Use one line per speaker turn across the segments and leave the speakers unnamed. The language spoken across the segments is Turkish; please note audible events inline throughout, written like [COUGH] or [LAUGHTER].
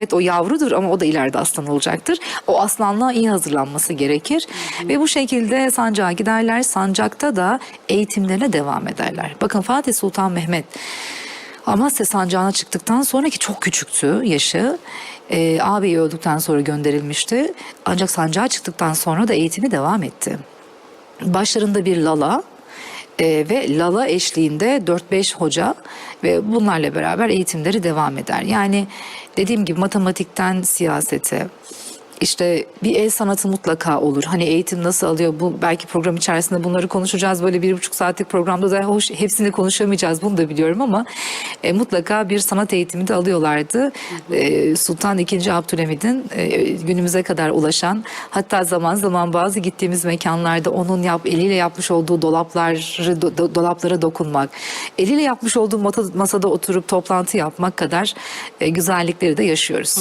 Evet o yavrudur ama o da ileride aslan olacaktır. O aslanlığa iyi hazırlanması gerekir. Ve bu şekilde sancağa giderler. Sancakta da eğitimlerine devam ederler. Bakın Fatih Sultan Mehmet Amasya sancağına çıktıktan sonraki çok küçüktü yaşı. Ee, ağabeyi öldükten sonra gönderilmişti. Ancak sancağa çıktıktan sonra da eğitimi devam etti. Başlarında bir lala e, ve lala eşliğinde 4-5 hoca ve bunlarla beraber eğitimleri devam eder. Yani dediğim gibi matematikten siyasete, işte bir el sanatı mutlaka olur. Hani eğitim nasıl alıyor bu belki program içerisinde bunları konuşacağız. Böyle bir buçuk saatlik programda da hoş hepsini konuşamayacağız bunu da biliyorum ama e, mutlaka bir sanat eğitimi de alıyorlardı. E, Sultan II. Abdülhamid'in e, günümüze kadar ulaşan hatta zaman zaman bazı gittiğimiz mekanlarda onun yap, eliyle yapmış olduğu dolapları do- do- dolaplara dokunmak, eliyle yapmış olduğu masada oturup toplantı yapmak kadar e, güzellikleri de yaşıyoruz.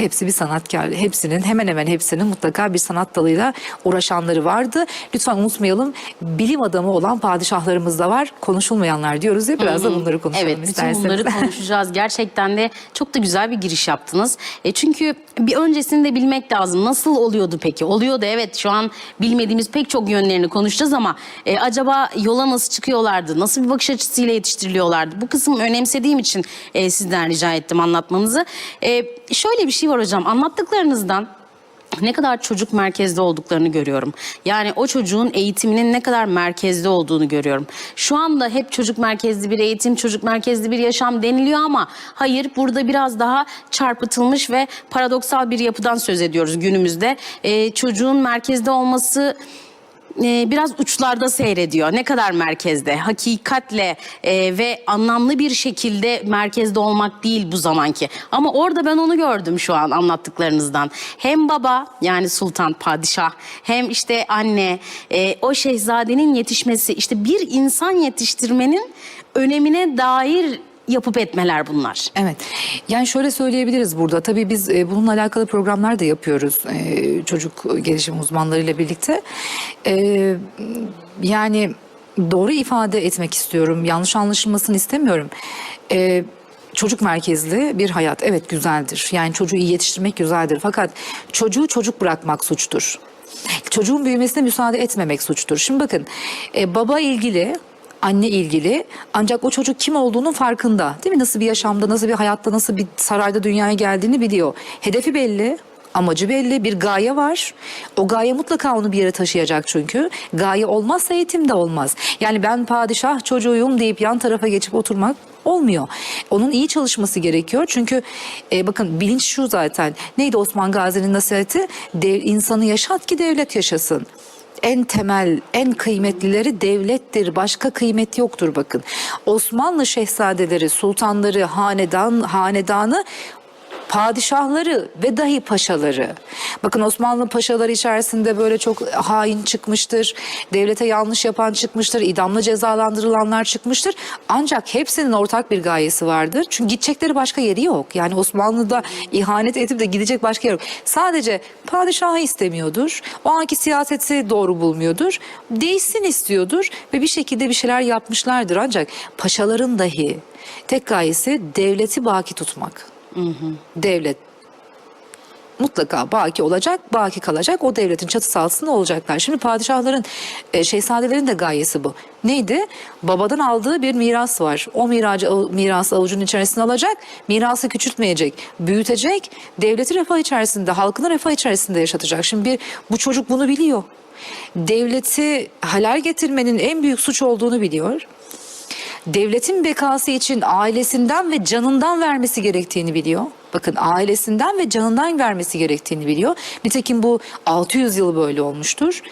Hepsi bir sanatkar. Hepsinin hemen hemen hepsinin mutlaka bir sanat dalıyla uğraşanları vardı. Lütfen unutmayalım bilim adamı olan padişahlarımız da var. Konuşulmayanlar diyoruz ya biraz da bunları konuşalım
Evet,
isterseniz.
bunları [LAUGHS] konuşacağız. Gerçekten de çok da güzel bir giriş yaptınız. E çünkü bir öncesini de bilmek lazım. Nasıl oluyordu peki? Oluyordu evet. Şu an bilmediğimiz pek çok yönlerini konuşacağız ama e, acaba yola nasıl çıkıyorlardı? Nasıl bir bakış açısıyla yetiştiriliyorlardı? Bu kısmı önemsediğim için e, sizden rica ettim anlatmanızı. E, şöyle bir şey var hocam. Anlattıklarınızdan ne kadar çocuk merkezde olduklarını görüyorum. Yani o çocuğun eğitiminin ne kadar merkezde olduğunu görüyorum. Şu anda hep çocuk merkezli bir eğitim, çocuk merkezli bir yaşam deniliyor ama hayır burada biraz daha çarpıtılmış ve paradoksal bir yapıdan söz ediyoruz günümüzde. Ee, çocuğun merkezde olması e, biraz uçlarda seyrediyor. Ne kadar merkezde, hakikatle e, ve anlamlı bir şekilde merkezde olmak değil bu zamanki. Ama orada ben onu gördüm şu an anlattıklarınızdan. Hem baba yani sultan, padişah hem işte anne e, o şehzadenin yetişmesi işte bir insan yetiştirmenin önemine dair yapıp etmeler bunlar.
Evet. Yani şöyle söyleyebiliriz burada. Tabii biz e, bununla alakalı programlar da yapıyoruz e, çocuk gelişim uzmanlarıyla birlikte. E, yani doğru ifade etmek istiyorum. Yanlış anlaşılmasını istemiyorum. E, çocuk merkezli bir hayat evet güzeldir. Yani çocuğu iyi yetiştirmek güzeldir. Fakat çocuğu çocuk bırakmak suçtur. Çocuğun büyümesine müsaade etmemek suçtur. Şimdi bakın e, baba ilgili anne ilgili ancak o çocuk kim olduğunun farkında değil mi? Nasıl bir yaşamda, nasıl bir hayatta, nasıl bir sarayda dünyaya geldiğini biliyor. Hedefi belli, amacı belli, bir gaye var. O gaye mutlaka onu bir yere taşıyacak çünkü. Gaye olmazsa eğitim de olmaz. Yani ben padişah çocuğuyum deyip yan tarafa geçip oturmak olmuyor. Onun iyi çalışması gerekiyor. Çünkü e, bakın bilinç şu zaten. Neydi Osman Gazi'nin nasihati? Dev, insanı yaşat ki devlet yaşasın en temel, en kıymetlileri devlettir. Başka kıymet yoktur bakın. Osmanlı şehzadeleri, sultanları, hanedan, hanedanı padişahları ve dahi paşaları. Bakın Osmanlı paşaları içerisinde böyle çok hain çıkmıştır. Devlete yanlış yapan çıkmıştır. idamla cezalandırılanlar çıkmıştır. Ancak hepsinin ortak bir gayesi vardır. Çünkü gidecekleri başka yeri yok. Yani Osmanlı'da ihanet edip de gidecek başka yer yok. Sadece padişahı istemiyordur. O anki siyaseti doğru bulmuyordur. Değişsin istiyordur ve bir şekilde bir şeyler yapmışlardır. Ancak paşaların dahi tek gayesi devleti baki tutmak devlet mutlaka baki olacak, baki kalacak. O devletin çatısı altında olacaklar. Şimdi padişahların, e, şehzadelerin de gayesi bu. Neydi? Babadan aldığı bir miras var. O miracı, mirası avucunun içerisine alacak, mirası küçültmeyecek, büyütecek, devleti refah içerisinde, halkını refah içerisinde yaşatacak. Şimdi bir, bu çocuk bunu biliyor. Devleti halal getirmenin en büyük suç olduğunu biliyor devletin bekası için ailesinden ve canından vermesi gerektiğini biliyor. Bakın ailesinden ve canından vermesi gerektiğini biliyor. Nitekim bu 600 yıl böyle olmuştur.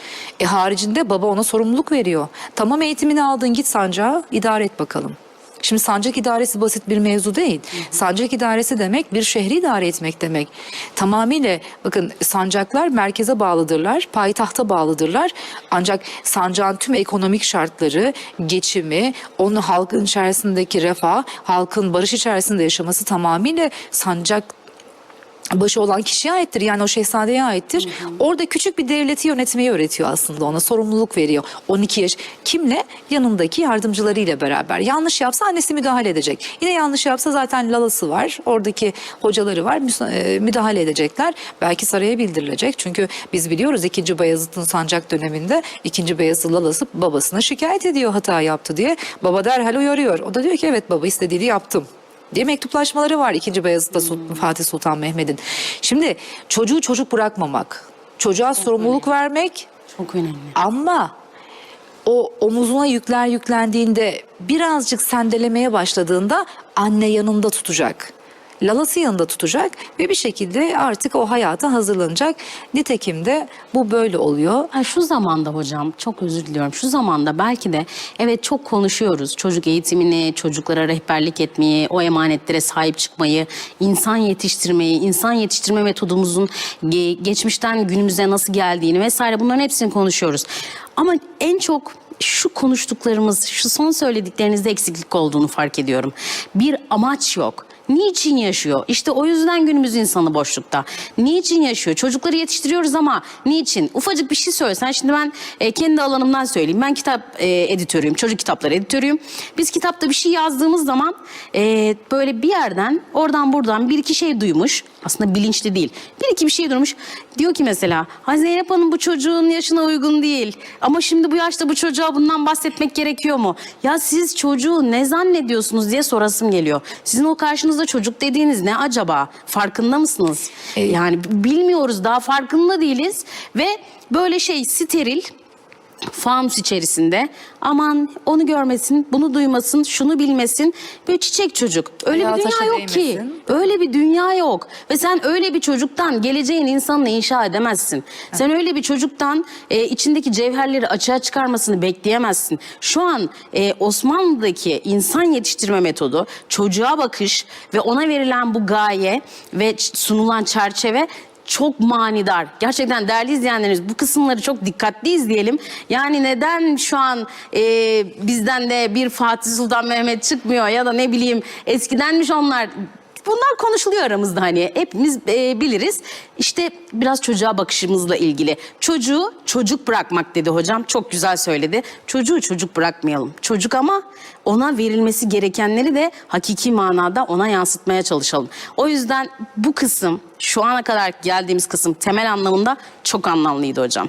E haricinde baba ona sorumluluk veriyor. Tamam eğitimini aldın git sancağı idare et bakalım. Şimdi sancak idaresi basit bir mevzu değil. Sancak idaresi demek bir şehri idare etmek demek. Tamamıyla bakın sancaklar merkeze bağlıdırlar, payitahta bağlıdırlar. Ancak sancağın tüm ekonomik şartları, geçimi, onu halkın içerisindeki refah, halkın barış içerisinde yaşaması tamamıyla sancak başı olan kişiye aittir. Yani o şehzadeye aittir. Orada küçük bir devleti yönetmeyi öğretiyor aslında ona. Sorumluluk veriyor. 12 yaş. Kimle? Yanındaki yardımcılarıyla beraber. Yanlış yapsa annesi müdahale edecek. Yine yanlış yapsa zaten lalası var. Oradaki hocaları var. e, Müdahale edecekler. Belki saraya bildirilecek. Çünkü biz biliyoruz 2. Bayezid'in sancak döneminde 2. Bayezid lalası babasına şikayet ediyor hata yaptı diye. Baba derhal uyarıyor. O da diyor ki evet baba istediğini yaptım diye mektuplaşmaları var 2. Beyazıt'ta Sultan- Fatih Sultan Mehmet'in. Şimdi çocuğu çocuk bırakmamak, çocuğa sorumluluk vermek
Çok önemli.
ama o omuzuna yükler yüklendiğinde birazcık sendelemeye başladığında anne yanında tutacak. Lalası yanında tutacak ve bir şekilde artık o hayata hazırlanacak. Nitekim de bu böyle oluyor.
Ha, şu zamanda hocam çok özür diliyorum. Şu zamanda belki de evet çok konuşuyoruz. Çocuk eğitimini, çocuklara rehberlik etmeyi, o emanetlere sahip çıkmayı, insan yetiştirmeyi, insan yetiştirme metodumuzun ge- geçmişten günümüze nasıl geldiğini vesaire bunların hepsini konuşuyoruz. Ama en çok şu konuştuklarımız, şu son söylediklerinizde eksiklik olduğunu fark ediyorum. Bir amaç yok. Niçin yaşıyor? İşte o yüzden günümüz insanı boşlukta. Niçin yaşıyor? Çocukları yetiştiriyoruz ama niçin? Ufacık bir şey söylesen. Şimdi ben e, kendi alanımdan söyleyeyim. Ben kitap e, editörüyüm. Çocuk kitapları editörüyüm. Biz kitapta bir şey yazdığımız zaman e, böyle bir yerden oradan buradan bir iki şey duymuş. Aslında bilinçli değil. Bir iki bir şey duymuş. Diyor ki mesela ha Zeynep Hanım bu çocuğun yaşına uygun değil. Ama şimdi bu yaşta bu çocuğa bundan bahsetmek gerekiyor mu? Ya siz çocuğu ne zannediyorsunuz diye sorasım geliyor. Sizin o karşınızda çocuk dediğiniz ne acaba? Farkında mısınız? Yani bilmiyoruz daha farkında değiliz ve böyle şey steril fanus içerisinde aman onu görmesin, bunu duymasın, şunu bilmesin. Böyle çiçek çocuk. Öyle
Ayağı
bir dünya
taşa
yok ki.
değmesin.
Öyle bir dünya yok. Ve sen öyle bir çocuktan geleceğin insanını inşa edemezsin. Sen öyle bir çocuktan e, içindeki cevherleri açığa çıkarmasını bekleyemezsin. Şu an e, Osmanlı'daki insan yetiştirme metodu, çocuğa bakış ve ona verilen bu gaye ve ç- sunulan çerçeve çok manidar. Gerçekten değerli izleyenlerimiz bu kısımları çok dikkatli izleyelim. Yani neden şu an e, bizden de bir Fatih Sultan Mehmet çıkmıyor ya da ne bileyim eskidenmiş onlar. Bunlar konuşuluyor aramızda hani hepimiz e, biliriz. İşte biraz çocuğa bakışımızla ilgili. Çocuğu çocuk bırakmak dedi hocam çok güzel söyledi. Çocuğu çocuk bırakmayalım. Çocuk ama ona verilmesi gerekenleri de hakiki manada ona yansıtmaya çalışalım. O yüzden bu kısım şu ana kadar geldiğimiz kısım temel anlamında çok anlamlıydı hocam.